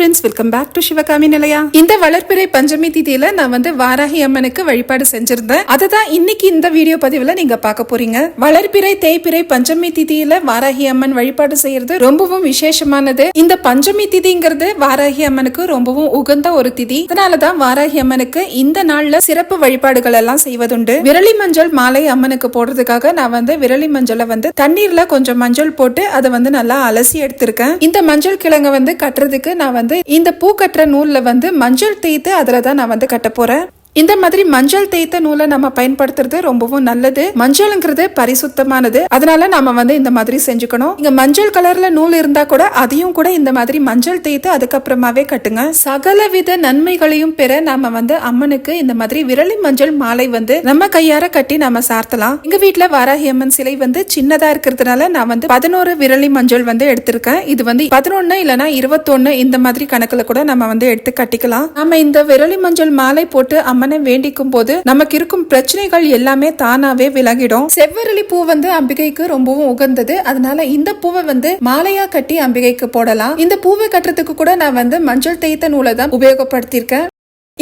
Friends welcome back to Sivakami நிலையா இந்த வளர்ப்பிறை பஞ்சமி திதியில நான் வந்து வாராகி அம்மனுக்கு வழிபாடு செஞ்சிருந்தேன். அதுதான் இன்னைக்கு இந்த வீடியோ பதிவுல நீங்க பார்க்க போறீங்க. வளர்ப்பிறை தேய்பிறை பஞ்சமி திதியில வாராகி அம்மன் வழிபாடு செய்யறது ரொம்பவும் விசேஷமானது. இந்த பஞ்சமி திதிங்கிறது வாராகி அம்மனுக்கு ரொம்பவும் உகந்த ஒரு திதி. அதனாலதான் வாராகி அம்மனுக்கு இந்த நாள்ல சிறப்பு வழிபாடுகள் எல்லாம் செய்வதுண்டு. விரலி மஞ்சள் மாலை அம்மனுக்கு போடுறதுக்காக நான் வந்து விரலி மஞ்சளை வந்து தண்ணீர்ல கொஞ்சம் மஞ்சள் போட்டு அதை வந்து நல்லா அலசி எடுத்திருக்கேன். இந்த மஞ்சள் கிழங்க வந்து கட்டுறதுக்கு நான் வந்து இந்த பூ கட்டுற நூலில் வந்து மஞ்சள் தேய்த்து அதுல தான் நான் வந்து கட்ட போகிறேன் இந்த மாதிரி மஞ்சள் தேய்த்த நூலை நம்ம பயன்படுத்துறது ரொம்பவும் நல்லது. மஞ்சள்ங்கிறது பரிசுத்தமானது. அதனால நாம வந்து இந்த மாதிரி செஞ்சுக்கணும். இங்க மஞ்சள் கலர்ல நூல் இருந்தா கூட அதையும் கூட இந்த மாதிரி மஞ்சள் தேய்த்து அதுக்கப்புறமாவே கட்டுங்க. சகலவித நன்மைகளையும் பெற நாம வந்து அம்மனுக்கு இந்த மாதிரி விரலி மஞ்சள் மாலை வந்து நம்ம கையார கட்டி நாம சார்த்தலாம். எங்க வீட்ல வாராகி அம்மன் சிலை வந்து சின்னதா இருக்கிறதுனால நான் வந்து பதினோரு விரலி மஞ்சள் வந்து எடுத்திருக்கேன். இது வந்து பதினொன்னு இல்லைன்னா இருபத்தொன்னு இந்த மாதிரி கணக்குல கூட நம்ம வந்து எடுத்து கட்டிக்கலாம். நம்ம இந்த விரலி மஞ்சள் மாலை போட்டு அம்மனை வேண்டிக்கும் போது நமக்கு இருக்கும் பிரச்சனைகள் எல்லாமே தானாவே விலகிடும். செவ்வரளி பூ வந்து அம்பிகைக்கு ரொம்பவும் உகந்தது. அதனால இந்த பூவை வந்து மாலையா கட்டி அம்பிகைக்கு போடலாம். இந்த பூவை கட்டுறதுக்கு கூட நான் வந்து மஞ்சள் தேய்த்த நூலை தான் உபயோகப்படுத்தியிருக்கேன்.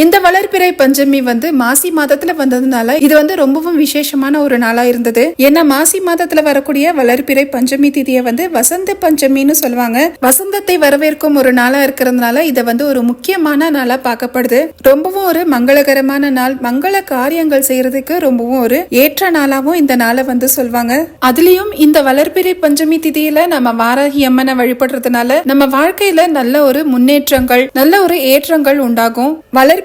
இந்த வளர்பிறை பஞ்சமி வந்து மாசி மாதத்துல வந்ததுனால இது வந்து ரொம்பவும் விசேஷமான ஒரு நாளா இருந்தது. ஏன்னா மாசி மாதத்துல வரக்கூடிய வளர்பிறை பஞ்சமி திதியை வந்து வசந்த பஞ்சமின்னு சொல்லுவாங்க. வசந்தத்தை வரவேற்கும் ஒரு நாளா இருக்கிறதுனால இதை வந்து ஒரு முக்கியமான நாளா பார்க்கப்படுது. ரொம்பவும் ஒரு மங்களகரமான நாள். மங்கள காரியங்கள் செய்யறதுக்கு ரொம்பவும் ஒரு ஏற்ற நாளாவும் இந்த நாளை வந்து சொல்லுவாங்க அதுலயும் இந்த வளர்பிறை பஞ்சமி திதியில நம்ம வாராகி அம்மனை வழிபடுறதுனால நம்ம வாழ்க்கையில நல்ல ஒரு முன்னேற்றங்கள் நல்ல ஒரு ஏற்றங்கள் உண்டாகும்.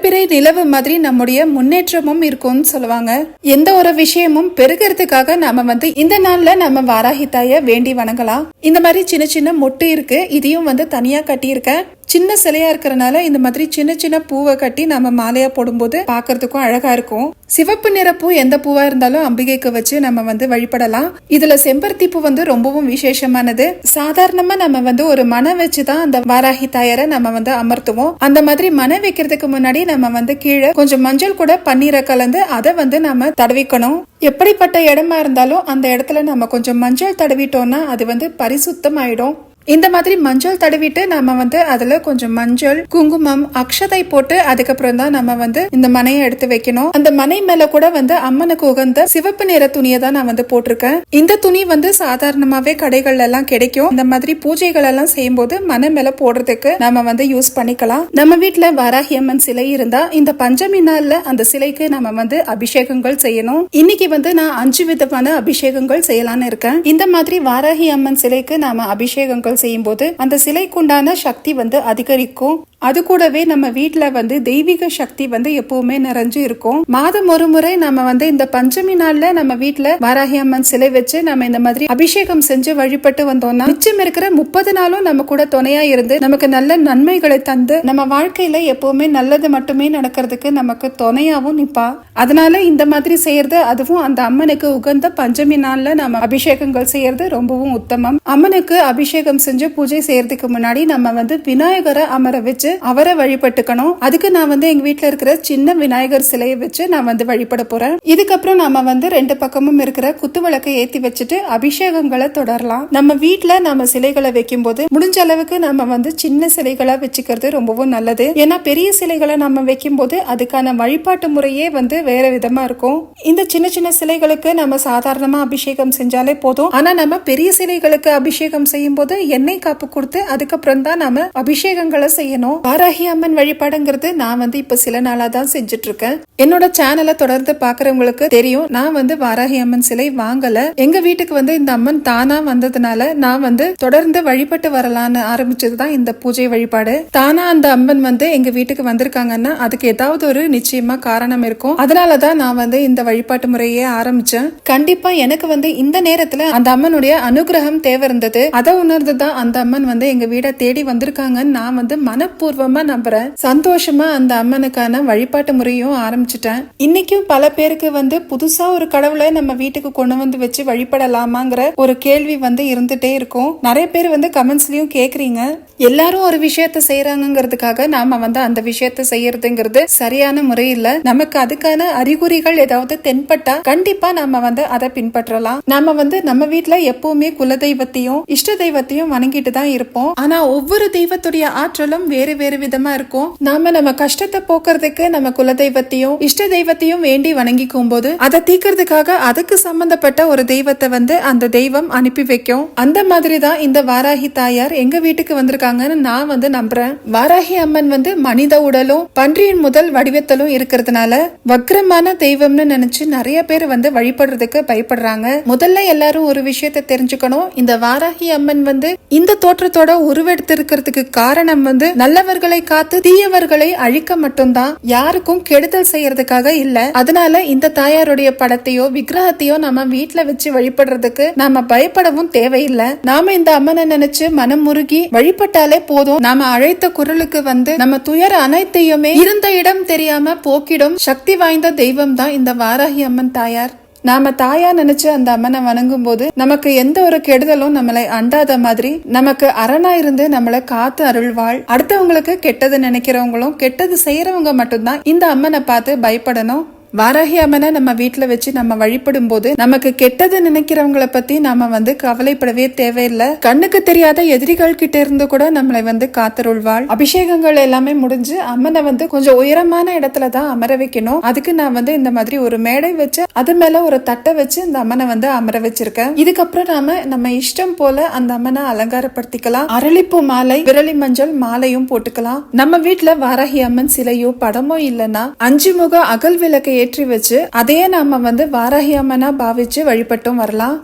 வளர்ப்பிறை நிலவு மாதிரி நம்முடைய முன்னேற்றமும் இருக்கும்னு சொல்லுவாங்க. எந்த ஒரு விஷயமும் பெருகிறதுக்காக நாம வந்து இந்த நாள்ல நம்ம வாராகி தாய வேண்டி வணங்கலாம். இந்த மாதிரி சின்ன சின்ன மொட்டு இருக்கு. இதையும் வந்து தனியா கட்டியிருக்கேன். சின்ன சிலையா இருக்கிறனால இந்த மாதிரி சின்ன சின்ன பூவை கட்டி நம்ம மாலையா போடும்போது பாக்குறதுக்கும் அழகா இருக்கும். சிவப்பு நிற பூ எந்த பூவா இருந்தாலும் அம்பிகைக்கு வச்சு நம்ம வந்து வழிபடலாம். இதுல செம்பருத்தி பூ வந்து ரொம்பவும் விசேஷமானது. சாதாரணமா நம்ம வந்து ஒரு மனை வச்சுதான் அந்த வாராகி தாயரை நம்ம வந்து அமர்த்துவோம். அந்த மாதிரி மனை வைக்கிறதுக்கு முன்னாடி நம்ம வந்து கீழே கொஞ்சம் மஞ்சள் கூட பன்னீரை கலந்து அதை வந்து நம்ம தடவிக்கணும். எப்படிப்பட்ட இடமா இருந்தாலும் அந்த இடத்துல நம்ம கொஞ்சம் மஞ்சள் தடவிட்டோம்னா அது வந்து பரிசுத்தம் ஆயிடும் இந்த மாதிரி மஞ்சள் தடவிட்டு நம்ம வந்து அதுல கொஞ்சம் மஞ்சள் குங்குமம் அக்ஷதை போட்டு அதுக்கப்புறம் தான் நம்ம வந்து இந்த மனையை எடுத்து வைக்கணும். அந்த மனை மேல கூட வந்து அம்மனுக்கு உகந்த சிவப்பு நிற துணியை தான் நான் வந்து போட்டிருக்கேன். இந்த துணி வந்து சாதாரணமாவே கடைகள்ல எல்லாம் கிடைக்கும். இந்த மாதிரி பூஜைகள் எல்லாம் செய்யும் போது மனை மேல போடுறதுக்கு நம்ம வந்து யூஸ் பண்ணிக்கலாம். நம்ம வீட்டுல வாராகி அம்மன் சிலை இருந்தா இந்த பஞ்சமி நாள்ல அந்த சிலைக்கு நம்ம வந்து அபிஷேகங்கள் செய்யணும். இன்னைக்கு வந்து நான் அஞ்சு விதமான அபிஷேகங்கள் செய்யலாம்னு இருக்கேன். இந்த மாதிரி வாராகி அம்மன் சிலைக்கு நாம அபிஷேகங்கள் செய்யும் போது அந்த சிலைக்குண்டான சக்தி வந்து அதிகரிக்கும். அது கூடவே நம்ம வீட்டில் வந்து தெய்வீக சக்தி வந்து எப்பவுமே நிறைஞ்சு இருக்கும். மாதம் ஒரு முறை நம்ம வந்து இந்த பஞ்சமி நாள்ல நம்ம வீட்டில் வாராகி அம்மன் சிலை வச்சு நம்ம இந்த மாதிரி அபிஷேகம் செஞ்சு வழிபட்டு வந்தோம்னா மிச்சம் இருக்கிற முப்பது நாளும் நம்ம கூட துணையா இருந்து நமக்கு நல்ல நன்மைகளை தந்து நம்ம வாழ்க்கையில எப்பவுமே நல்லது மட்டுமே நடக்கிறதுக்கு நமக்கு துணையாவும் நிப்பா. அதனால இந்த மாதிரி செய்யறது அதுவும் அந்த அம்மனுக்கு உகந்த பஞ்சமி நாள்ல நம்ம அபிஷேகங்கள் செய்யறது ரொம்பவும் உத்தமம். அம்மனுக்கு அபிஷேகம் செஞ்சு பூஜை செய்யறதுக்கு முன்னாடி நம்ம வந்து விநாயகரை அமர வச்சு அவரை வழிபட்டுக்கணும். அதுக்கு நான் வந்து எங்க வீட்டில் இருக்கிற சின்ன விநாயகர் சிலையை வச்சு நான் வந்து வழிபட போறேன். இதுக்கப்புறம் நாம வந்து ரெண்டு பக்கமும் இருக்கிற குத்து விளக்கை ஏத்தி வச்சுட்டு அபிஷேகங்களை தொடரலாம். நம்ம வீட்டில் நம்ம சிலைகளை வைக்கும் போது முடிஞ்ச அளவுக்கு நம்ம வந்து சின்ன சிலைகளா வச்சுக்கிறது ரொம்பவும் நல்லது. ஏன்னா பெரிய சிலைகளை நம்ம வைக்கும் போது அதுக்கான வழிபாட்டு முறையே வந்து வேற விதமா இருக்கும். இந்த சின்ன சின்ன சிலைகளுக்கு நம்ம சாதாரணமா அபிஷேகம் செஞ்சாலே போதும். ஆனா நம்ம பெரிய சிலைகளுக்கு அபிஷேகம் செய்யும் போது எண்ணெய் காப்பு கொடுத்து அதுக்கப்புறம் தான் நாம அபிஷேகங்களை செய்யணும். வாராகி அம்மன் வழிபாடுங்கிறது நான் வந்து இப்ப சில நாளா தான் செஞ்சுட்டு இருக்கேன் என்னோட சேனலை தொடர்ந்து பாக்குறவங்களுக்கு தெரியும். நான் வந்து வாராகி அம்மன் சிலை வாங்கல. எங்க வீட்டுக்கு வந்து இந்த அம்மன் தானா வந்ததுனால நான் வந்து தொடர்ந்து வழிபட்டு வரலான்னு ஆரம்பிச்சது தான் இந்த பூஜை வழிபாடு. தானா அந்த அம்மன் வந்து எங்க வீட்டுக்கு வந்திருக்காங்கன்னா அதுக்கு ஏதாவது ஒரு நிச்சயமா காரணம் இருக்கும். அதனாலதான் நான் வந்து இந்த வழிபாட்டு முறையே ஆரம்பிச்சேன். கண்டிப்பா எனக்கு வந்து இந்த நேரத்துல அந்த அம்மனுடைய அனுகிரகம் தேவை இருந்தது அதை உணர்ந்து தான் அந்த அம்மன் வந்து எங்க வீடை தேடி வந்திருக்காங்கன்னு நான் வந்து மனப்பூர் மனப்பூர்வமா நம்புறேன். சந்தோஷமா அந்த அம்மனுக்கான வழிபாட்டு முறையும் ஆரம்பிச்சிட்டேன். இன்னைக்கும் பல பேருக்கு வந்து புதுசா ஒரு கடவுளை நம்ம வீட்டுக்கு கொண்டு வந்து வச்சு வழிபடலாமாங்கிற ஒரு கேள்வி வந்து இருந்துட்டே இருக்கும். நிறைய பேர் வந்து கமெண்ட்ஸ்லயும் கேக்குறீங்க. எல்லாரும் ஒரு விஷயத்த செய்யறாங்கிறதுக்காக நாம வந்து அந்த விஷயத்த செய்யறதுங்கிறது சரியான முறை இல்ல. நமக்கு அதுக்கான அறிகுறிகள் ஏதாவது தென்பட்டா கண்டிப்பா நாம வந்து அதை பின்பற்றலாம். நாம வந்து நம்ம வீட்டுல எப்பவுமே குலதெய்வத்தையும் இஷ்ட தெய்வத்தையும் வணங்கிட்டு தான் இருப்போம். ஆனா ஒவ்வொரு தெய்வத்துடைய ஆற்றலும் வேறு வேறு விதமா இருக்கும். நாம நம்ம கஷ்டத்தை போக்குறதுக்கு நம்ம குலதெய்வத்தையும் இஷ்ட தெய்வத்தையும் வேண்டி வணங்கிக்கும் போது அதை தீக்கிறதுக்காக அதுக்கு சம்பந்தப்பட்ட ஒரு தெய்வத்தை வந்து அந்த தெய்வம் அனுப்பி வைக்கும். அந்த மாதிரி தான் இந்த வாராகி தாயார் எங்க வீட்டுக்கு வந்திருக்காங்கன்னு நான் வந்து நம்புறேன். வாராகி அம்மன் வந்து மனித உடலும் பன்றியின் முதல் வடிவத்தலும் இருக்கிறதுனால வக்ரமான தெய்வம்னு நினைச்சு நிறைய பேர் வந்து வழிபடுறதுக்கு பயப்படுறாங்க. முதல்ல எல்லாரும் ஒரு விஷயத்தை தெரிஞ்சுக்கணும். இந்த வாராகி அம்மன் வந்து இந்த தோற்றத்தோட உருவெடுத்திருக்கிறதுக்கு காரணம் வந்து நல்ல நல்லவர்களை காத்து தீயவர்களை அழிக்க மட்டும்தான் யாருக்கும் கெடுதல் செய்யறதுக்காக இல்ல. அதனால இந்த தாயாருடைய படத்தையோ விக்கிரகத்தையோ நம்ம வீட்டுல வச்சு வழிபடுறதுக்கு நாம பயப்படவும் தேவையில்லை. நாம இந்த அம்மனை நினைச்சு மனம் முருகி வழிபட்டாலே போதும். நாம அழைத்த குரலுக்கு வந்து நம்ம துயர அனைத்தையுமே இருந்த இடம் தெரியாம போக்கிடும். சக்தி வாய்ந்த தெய்வம் தான் இந்த வாராகி அம்மன் தாயார். நாம தாயா நினைச்சு அந்த அம்மனை வணங்கும் போது நமக்கு எந்த ஒரு கெடுதலும் நம்மளை அண்டாத மாதிரி நமக்கு அரணா இருந்து நம்மளை காத்து அருள்வாள். அடுத்தவங்களுக்கு கெட்டது நினைக்கிறவங்களும் கெட்டது செய்யறவங்க மட்டும்தான் இந்த அம்மனை பார்த்து பயப்படணும். வாராகி அம்மனை நம்ம வீட்டில் வச்சு நம்ம வழிபடும் போது நமக்கு கெட்டது நினைக்கிறவங்கள பத்தி நாம வந்து கவலைப்படவே தேவையில்லை. கண்ணுக்கு தெரியாத எதிரிகள் கிட்ட இருந்து கூட நம்மளை வந்து காத்தருள்வாள். அபிஷேகங்கள் எல்லாமே முடிஞ்சு அம்மனை வந்து கொஞ்சம் உயரமான இடத்துல தான் அமர வைக்கணும். அதுக்கு நான் வந்து இந்த மாதிரி ஒரு மேடை வச்சு அது மேல ஒரு தட்டை வச்சு இந்த அம்மனை வந்து அமர வச்சிருக்கேன். இதுக்கப்புறம் நாம நம்ம இஷ்டம் போல அந்த அம்மனை அலங்காரப்படுத்திக்கலாம். அரளிப்பூ மாலை விரலி மஞ்சள் மாலையும் போட்டுக்கலாம். நம்ம வீட்டுல வாராகி அம்மன் சிலையோ படமோ இல்லைன்னா அஞ்சு முக அகல் விளக்கை ஏற்றி வச்சு அதையே நாம வந்து வாராகி அம்மனா பாவிச்சு வழிபட்டும் வரலாம்.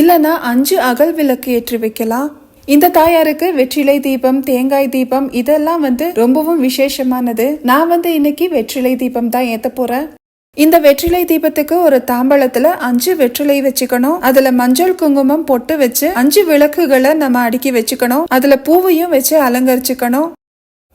இல்லனா அஞ்சு அகல் விளக்கு ஏற்றி வைக்கலாம். இந்த தாயாருக்கு வெற்றிலை தீபம் தேங்காய் தீபம் இதெல்லாம் வந்து ரொம்பவும் விசேஷமானது. நான் வந்து இன்னைக்கு வெற்றிலை தீபம் தான் ஏத்த போறேன். இந்த வெற்றிலை தீபத்துக்கு ஒரு தாம்பழத்துல அஞ்சு வெற்றிலை வச்சுக்கணும். அதுல மஞ்சள் குங்குமம் பொட்டு வச்சு அஞ்சு விளக்குகளை நம்ம அடுக்கி வச்சுக்கணும். அதுல பூவையும் வச்சு அலங்கரிச்சுக்கணும்.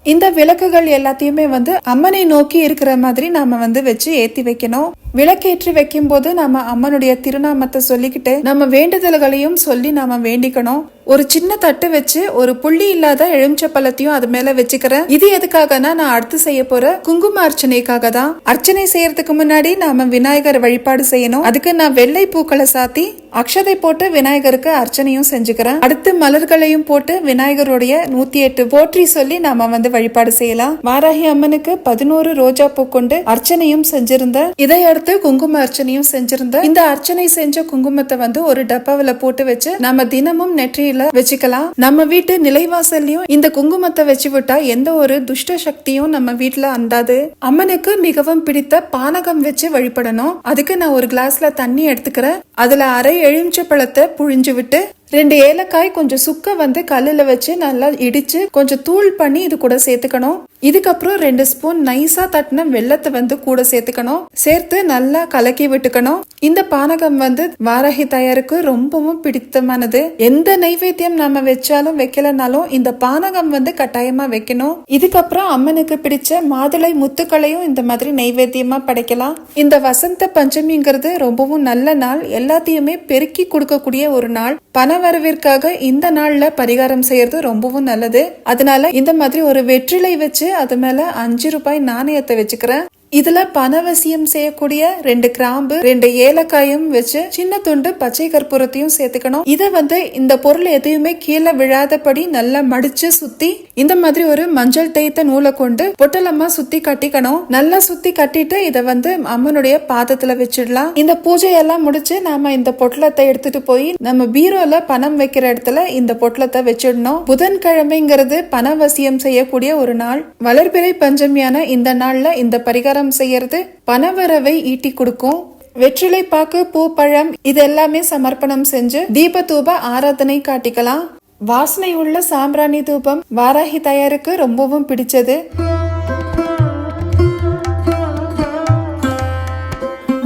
இந்த விளக்குகள் எல்லாத்தையுமே வந்து அம்மனை நோக்கி இருக்கிற மாதிரி நாம வந்து வச்சு ஏத்தி வைக்கணும். விளக்கேற்றி வைக்கும் போது நாம அம்மனுடைய திருநாமத்தை சொல்லிக்கிட்டு நம்ம வேண்டுதல்களையும் சொல்லி நாம வேண்டிக்கணும். ஒரு சின்ன தட்டு வச்சு ஒரு புள்ளி இல்லாத எலுமிச்ச பழத்தையும் அது மேல வச்சுக்கிறேன். இது எதுக்காகனா நான் அடுத்து செய்ய போற குங்கும அர்ச்சனைக்காக தான். அர்ச்சனை செய்யறதுக்கு முன்னாடி நாம விநாயகர் வழிபாடு செய்யணும். அதுக்கு நான் வெள்ளை பூக்களை சாத்தி அக்ஷதை போட்டு விநாயகருக்கு அர்ச்சனையும் செஞ்சுக்கிறேன். அடுத்து மலர்களையும் போட்டு விநாயகருடைய நூத்தி எட்டு போற்றி சொல்லி நாம வந்து வழிபாடு செய்யலாம். வாராகி அம்மனுக்கு பதினோரு ரோஜா பூ கொண்டு அர்ச்சனையும் செஞ்சிருந்த இதை அடுத்து குங்கும அர்ச்சனையும் செஞ்சிருந்தேன் இந்த அர்ச்சனை செஞ்ச குங்குமத்தை வந்து ஒரு டப்பாவில போட்டு வச்சு நம்ம தினமும் நெற்றியில வச்சுக்கலாம். நம்ம வீட்டு நிலைவாசல்லையும் இந்த குங்குமத்தை வச்சு விட்டா எந்த ஒரு துஷ்ட சக்தியும் நம்ம வீட்டுல அண்டாது அம்மனுக்கு மிகவும் பிடித்த பானகம் வச்சு வழிபடணும். அதுக்கு நான் ஒரு கிளாஸ்ல தண்ணி எடுத்துக்கிறேன். அதுல அரை எலுமிச்சை பழத்தை புழிஞ்சு விட்டு ரெண்டு ஏலக்காய் கொஞ்சம் சுக்க வந்து கல்லுல வச்சு நல்லா இடிச்சு கொஞ்சம் தூள் பண்ணி இது கூட சேர்த்துக்கணும். இதுக்கப்புறம் ரெண்டு ஸ்பூன் நைஸா தட்டின வெள்ளத்தை வந்து கூட சேர்த்துக்கணும். சேர்த்து நல்லா கலக்கி விட்டுக்கணும். இந்த பானகம் வந்து வாராகி தயாருக்கு ரொம்பவும் பிடித்தமானது. எந்த நைவேத்தியம் நம்ம வச்சாலும் வைக்கலனாலும் இந்த பானகம் வந்து கட்டாயமா வைக்கணும். இதுக்கப்புறம் அம்மனுக்கு பிடிச்ச மாதுளை முத்துக்களையும் இந்த மாதிரி நைவேத்தியமா படைக்கலாம். இந்த வசந்த பஞ்சமிங்கிறது ரொம்பவும் நல்ல நாள். எல்லாத்தையுமே பெருக்கி கொடுக்கக்கூடிய ஒரு நாள். பண வரவிற்காக இந்த நாள்ல பரிகாரம் செய்யறது ரொம்பவும் நல்லது. அதனால இந்த மாதிரி ஒரு வெற்றிலை வச்சு அது மேல அஞ்சு ரூபாய் நாணயத்தை வச்சுக்கிறேன். இதுல பணவசியம் செய்யக்கூடிய ரெண்டு கிராம்பு ரெண்டு ஏலக்காயும் வச்சு சின்ன துண்டு பச்சை கற்பூரத்தையும் சேர்த்துக்கணும். இதை வந்து இந்த பொருள் எதையுமே கீழே விழாதபடி நல்லா மடிச்சு சுத்தி இந்த மாதிரி ஒரு மஞ்சள் தேய்த்த நூலை கொண்டு பொட்டலம்மா சுத்தி கட்டிக்கணும். நல்லா சுத்தி கட்டிட்டு இதை வந்து அம்மனுடைய பாதத்துல வச்சிடலாம். இந்த பூஜையெல்லாம் முடிச்சு நாம இந்த பொட்டலத்தை எடுத்துட்டு போய் நம்ம பீரோல பணம் வைக்கிற இடத்துல இந்த பொட்டலத்தை வச்சிடணும். புதன்கிழமைங்கிறது பணவசியம் செய்யக்கூடிய ஒரு நாள். வளர்பிறை பஞ்சமியான இந்த நாள்ல இந்த பரிகாரம் செய்யறது பணவரவை ஈட்டி கொடுக்கும். வெற்றிலை பாக்கு பூ பழம் இது எல்லாமே சமர்ப்பணம் செஞ்சு தீப தூப ஆராதனை காட்டிக்கலாம். வாசனை உள்ள சாம்பிராணி தூபம் வாராகி தயாருக்கு ரொம்பவும் பிடிச்சது.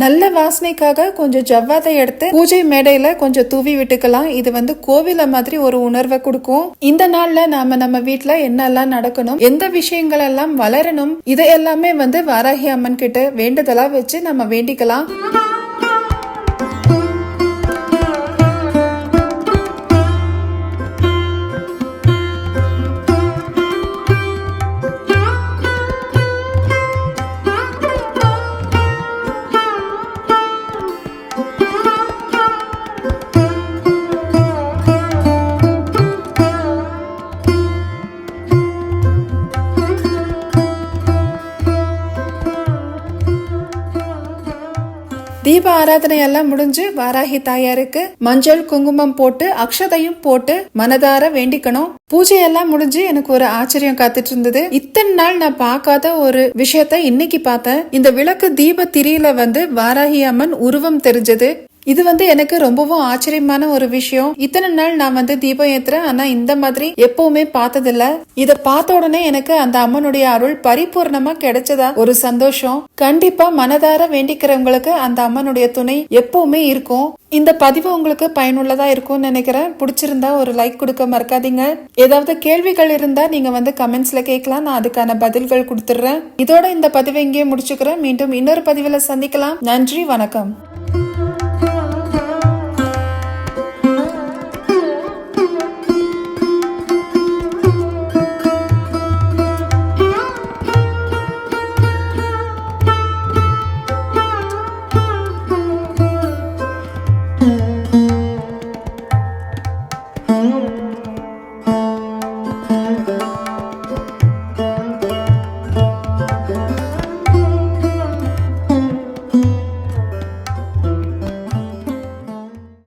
நல்ல வாசனைக்காக கொஞ்சம் ஜவ்வாதை எடுத்து பூஜை மேடையில கொஞ்சம் தூவி விட்டுக்கலாம். இது வந்து கோவில மாதிரி ஒரு உணர்வை கொடுக்கும். இந்த நாள்ல நாம நம்ம வீட்டுல என்னெல்லாம் நடக்கணும் எந்த விஷயங்கள் எல்லாம் வளரணும் இதை எல்லாமே வந்து வாராகி அம்மன் கிட்ட வேண்டுதலா வச்சு நம்ம வேண்டிக்கலாம். ஆராதனை எல்லாம் முடிஞ்சு வாராகி தாயாருக்கு மஞ்சள் குங்குமம் போட்டு அக்ஷதையும் போட்டு மனதார வேண்டிக்கணும். பூஜை எல்லாம் முடிஞ்சு எனக்கு ஒரு ஆச்சரியம் காத்துட்டு இருந்தது இத்தனை நாள் நான் பார்க்காத ஒரு விஷயத்த இன்னைக்கு பார்த்தேன். இந்த விளக்கு தீப திரியில வந்து வாராகி அம்மன் உருவம் தெரிஞ்சது. இது வந்து எனக்கு ரொம்பவும் ஆச்சரியமான ஒரு விஷயம். இத்தனை நாள் நான் வந்து தீபம் ஏத்துறேன். ஆனா இந்த மாதிரி எப்பவுமே பார்த்ததில்ல. இத பார்த்த உடனே எனக்கு அந்த அம்மனுடைய அருள் பரிபூர்ணமா கிடைச்சதா ஒரு சந்தோஷம். கண்டிப்பா மனதார வேண்டிக்கிறவங்களுக்கு அந்த அம்மனுடைய துணை எப்பவுமே இருக்கும். இந்த பதிவு உங்களுக்கு பயனுள்ளதா இருக்கும்னு நினைக்கிறேன். பிடிச்சிருந்தா ஒரு லைக் கொடுக்க மறக்காதீங்க. ஏதாவது கேள்விகள் இருந்தா நீங்க வந்து கமெண்ட்ஸ்ல கேட்கலாம். நான் அதுக்கான பதில்கள் கொடுத்துடுறேன். இதோட இந்த பதிவை இங்கேயே முடிச்சுக்கிறேன். மீண்டும் இன்னொரு பதிவுல சந்திக்கலாம். நன்றி வணக்கம்.